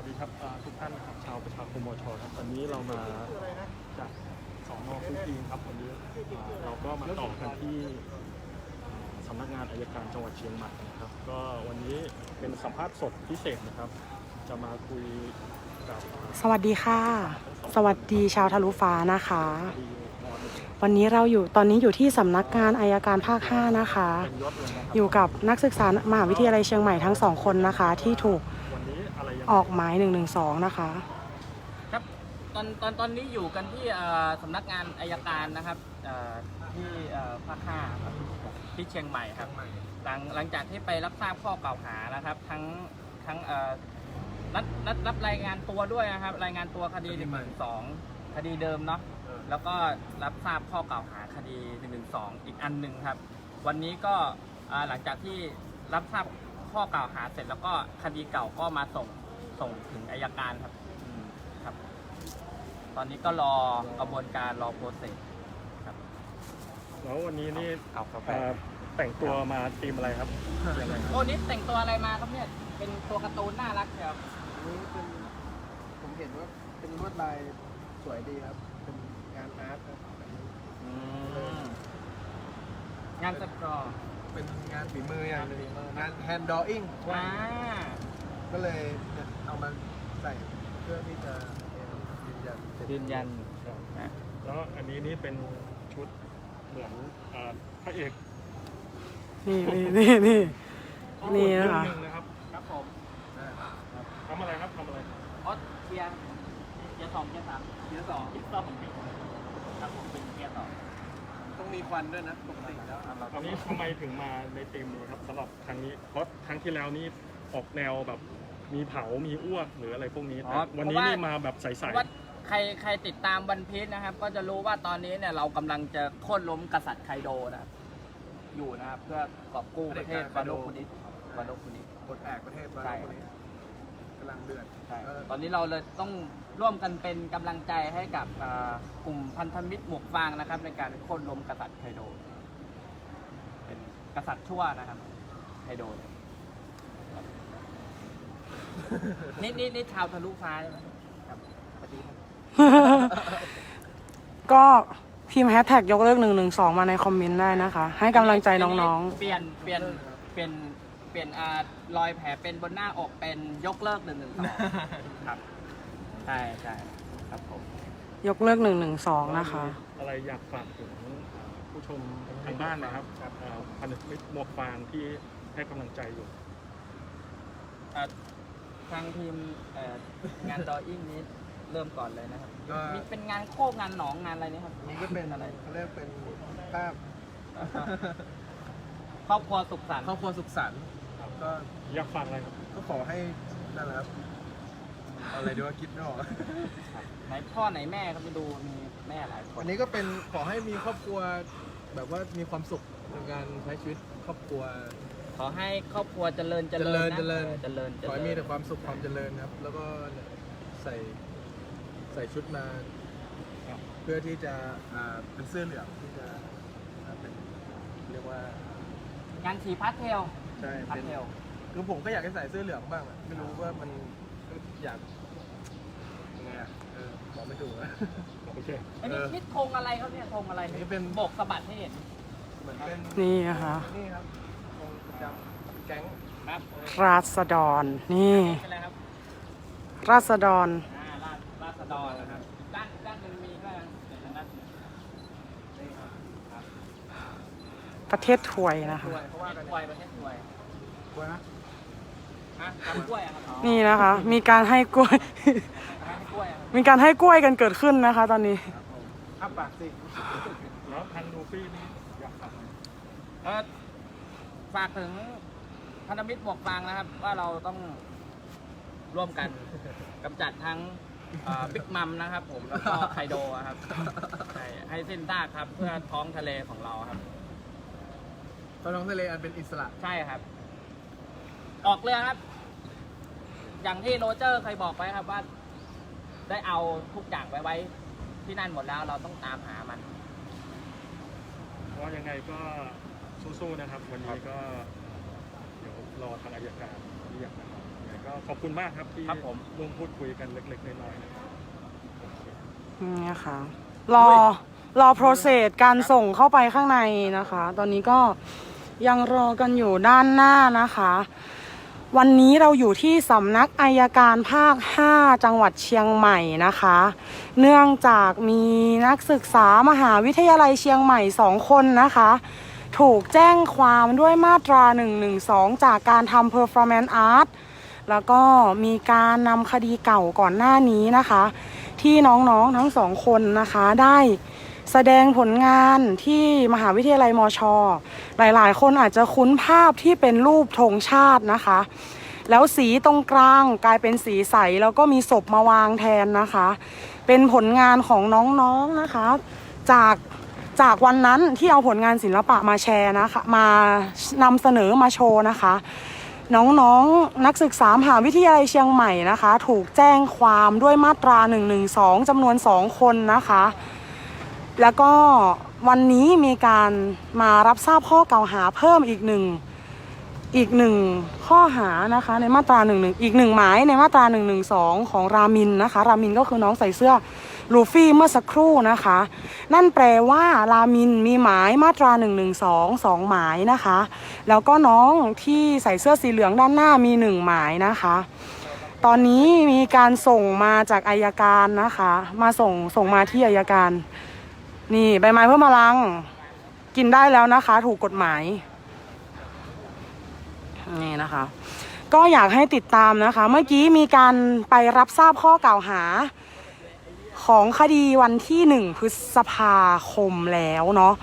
วัสดีครับอ่าทุกท่านนะครับชาวประชาคมมชครับวันนี้เรามาจากสอนอคุกคีครับวันนี้อ่าเราก็มาต่อกันที่อ่าสำนักงานอายการจังหวัดเชียงใหม่นะครับ ก็วันนี้เป็นสัมภาษณ์สดพิเศษนะครับ จะมาคุยกับสวัสดีค่ะ สวัสดีชาวทะลุฟ้านะคะคดีมหนึ่งวันนี้เราอยู่ตอนนี้อยู่ที่สำนักงานอายการภาค 5 นะคะเป็นยศเลยนะครับอยู่กับนักศึกษามหาวิทยาลัยเชียงใหม่ทั้งสองคนนะคะที่ถูกวันนี้ ออกหมาย 112 นะคะ ครับตอนตอนตอนนี้อยู่กันที่เอ่อสำนักงานอายการนะครับเอ่อที่เอ่อภาคห้าครับที่เชียงใหม่ครับหลังหลังจากที่ไปรับทราบข้อกล่าวหานะครับ ทั้งทั้งเอ่อนัดนัดรับรายงานตัวด้วยนะครับ รายงานตัวคดีหนึ่งหนึ่งสองคดีเดิมเนาะแล้วก็รับทราบข้อกล่าวหาคดีหนึ่งหนึ่งสองอีกอันหนึ่งครับ วันนี้ก็อ่าหลังจากที่รับทราบข้อกล่าวหาเสร็จแล้วก็คดีเก่าก็มาส่ง ส่งถึงอายการครับอืมครับ ตอนนี้ก็รอกระบวนการรอโปรเซสแล้ววันนี้นี่เก่ากาแฟ เอ่อแต่งตัวมาธีมอะไรครับยังไงครับ โอ้นี่แต่งตัวอะไรมาครับเนี่ย เป็นตัวการ์ตูนน่ารักเชียวอันนี้เป็นผมเห็นว่าเป็นลวดลายสวยดีครับ เป็นงานอาร์ตครับอันนี้งานสกอร์เป็นงานฝีมืออย่างหนึงงานแฮนด์ดออิ่ง ว้า ก็เลยเอามาใส่เพื่อที่จะยืนยันเสร็จยืนยันแล้วอันนี้นี่เป็นชุดเหมือนเอ่อพระเอกนี่นี่นี่นี่นะคะเรื่องหนึ่งนะครับครับผมทำอะไรครับทำอะไรออสเกียร์เกียร์สองเกียร์สามเกียร์สองเกียร์สองครับผมเป็นเกียร์สองต้องมีควันด้วยนะปกติแล้วเราอันนี้ทำไมถึงมาในธีมนี้ครับสำหรับครั้งนี้เพราะครั้งที่แล้วนี่ออกแนวแบบ มีเผา มีอ้วกหรืออะไรพวกนี้แต่วันนี้นี่มาแบบใสเพราะว่าใครใครติดตามวันพีชนะครับ ก็จะรู้ว่าตอนนี้เนี่ยเรากำลังจะโค่นล้มกษัตริย์ไคโดนะครับอยู่นะครับเพื่อกอบกู้ประเทศวาโนคุนิสวาโนคุนิสกดแอกประเทศมาใช่วันนี้กำลังเดือดใช่เออตอนนี้เราเลยต้องร่วมกันเป็นกำลังใจให้กับอ่ากลุ่มพันธมิตรหมวกฟางนะครับ ในการโค่นล้มกษัตริย์ไคโด เป็นกษัตริย์ชั่วนะครับไคโดเนี่ยครับ นี่นี่นี่ชาวทะลุฟ้าใช่ไหมครับสวัสดีครับก็พิมพ์แฮชแท็กยกเลิก112มาในคอมเมนต์ได้นะคะ ให้กำลังใจน้องเปลี่ยนเปลี่ยนเปลี่ยนเปลี่ยนอ่ารอยแผลเป็นบนหน้าอกเป็นยกเลิกหนึ่งหนึ่งสองครับใช่ใช่ครับผมๆยกเลิก112นะคะ อะไรอยากฝากถึงผู้ชมทางบ้านนะครับเอ่อพันธมิตรหมวกฟางที่ให้กำลังใจอยู่อะ ทางทีมเอ่องานดออิ่งนี้เริ่มก่อนเลยนะครับก็ มีเป็นงานโคกงานหนองงานอะไรนี่ครับนี่ก็เป็นอะไรเขาเรียกเป็นภาพครอบครัวสุขสันต์ครอบครัวสุขสันต์ก็อยากฝากอะไรครับ ก็ขอให้นั่นแหละครับเอาอะไรดีว่าคิดไม่ออก ไหนพ่อไหนแม่ครับไปดูมีแม่หลายคนอันนี้ก็เป็นขอให้มีครอบครัวแบบว่ามีความสุขในการใช้ชีวิตครอบครัว ขอให้ครอบครัวเจริญเจริญนะเจริญเจริญเจขอให้ริมีญแต่ความสุขความเจริญครับ แล้วก็ใส่ใส่ชุดมา เพื่อที่จะอ่าเป็นเสื้อเหลืองที่จะอ่าเป็นเรียกว่างานสีพาสเทลใช่พาสเป็น เทลคือผมก็อยากให้ใส่เสื้อเหลืองบ้างอะไม่รู้ว่ามันอยากยังไงอะเออบอกไม่ถูกอะ โอเค อันนี้เออนี่ธงอะไรครับเนี่ยธงอะไรอันนี้เป็นโบกสะบัดให้เห็นเหมือนเป็นนี่นะคะ นี่ครับวงป ระจำแก๊งครับราษฎรนี่เป็นอะไรครับราษฎรอ่าราชราษฎรนะครับด้านด้านหนึงมีก็เดี๋ยวทางด้านนี่ครับครับประเทศถวยนะคะถ้วยเพราะว่าถ้วยประเทศถ้วยกลัวนะฮะทำกล้วยอะครับอ๋อนี่นะคะ มีการให้กล้วยทำกล้วยอะครับมีการให้กล้วยกันเกิดขึ้นนะคะ ตอนนี้อ้าปากสิแล้วทางลูฟี่นี่อยากฝากอะไรเออ ฝากถึงพันธมิตรหมวกฟางนะครับ ว่าเราต้องร่วมกันกำจัดทั้งบิ๊กมัมนะครับ ผมแล้วก็ไคโดอะครับให้ให้สิ้นซากครับ เพื่อท้องทะเลของเราครับ ตอนน้องทะเลอันเป็นอิสระ ใช่ครับ ออกเรือครับ อย่างที่โรเจอร์เคยบอกไว้ครับว่า ได้เอาทุกอย่างไว้ไว้ ที่นั่นหมดแล้วเราต้องตามหามันก็ยังไงก็ สู้ๆนะครับ วันนี้ก็เดี๋ยวรอทางอายการเรียกนะครับยังไงก็ก็ขอบคุณมากครับที่ครับผม ร่วมพูดคุยกันเล็กๆน้อยๆนะครับนี่ค่ะ รอ รอโปรเซสการส่งเข้าไปข้างในนะคะ ตอนนี้ก็ยังรอกันอยู่ด้านหน้านะคะ วันนี้เราอยู่ที่สำนักอายการภาค 5 จังหวัดเชียงใหม่นะคะ เนื่องจากมีนักศึกษามหาวิทยาลัยเชียงใหม่สองคนนะคะ ถูกแจ้งความด้วยมาตรา 112 จากการทำ performance art แล้วก็มีการนำคดีเก่าก่อนหน้านี้นะคะ ที่น้องๆทั้งสองคนนะคะได้แสดงผลงานที่มหาวิทยาลัยมชหลายๆ คนอาจจะคุ้นภาพที่เป็นรูปธงชาตินะคะ แล้วสีตรงกลางกลายเป็นสีใส แล้วก็มีศพมาวางแทนนะคะ เป็นผลงานของน้องๆนะคะ จาก จากวันนั้นที่เอาผลงานศิลปะมาแชร์นะคะมานำเสนอมาโชว์นะคะ น้องๆนนักศึกษามหาวิทยาลัยเชียงใหม่นะคะ ถูกแจ้งความด้วยมาตรา 112จำนวน 2 คนนะคะ แล้วก็วันนี้มีการมารับทราบข้อกล่าวหาเพิ่มอีกหนึ่งอีกหนึ่งข้อหานะคะในมาตราหนึ่งหนึ่งอีกหนึ่งหมายในมาตรา1นึของรามินนะคะ รามินก็คือน้องใส่เสื้อ ลูฟี่เมื่อสักครู่นะคะ นั่นแปลว่ารามินมีหมายมาตรา1นึสองหมายนะคะ แล้วก็น้องที่ใส่เสื้อสีเหลืองด้านหน้ามีหนึ่งหมายนะคะ ตอนนี้มีการส่งมาจากอายการนะคะ มาส่งส่งมาที่อายการ นี่ใบไม้เพิ่มพลัง กินได้แล้วนะคะ ถูกกฎหมายนี่นะคะก็อยากให้ติดตามนะคะ เมื่อกี้มีการไปรับทราบข้อกล่าวหา ของคดีวันที่หนึ่งพฤษภาคมแล้วเนาะ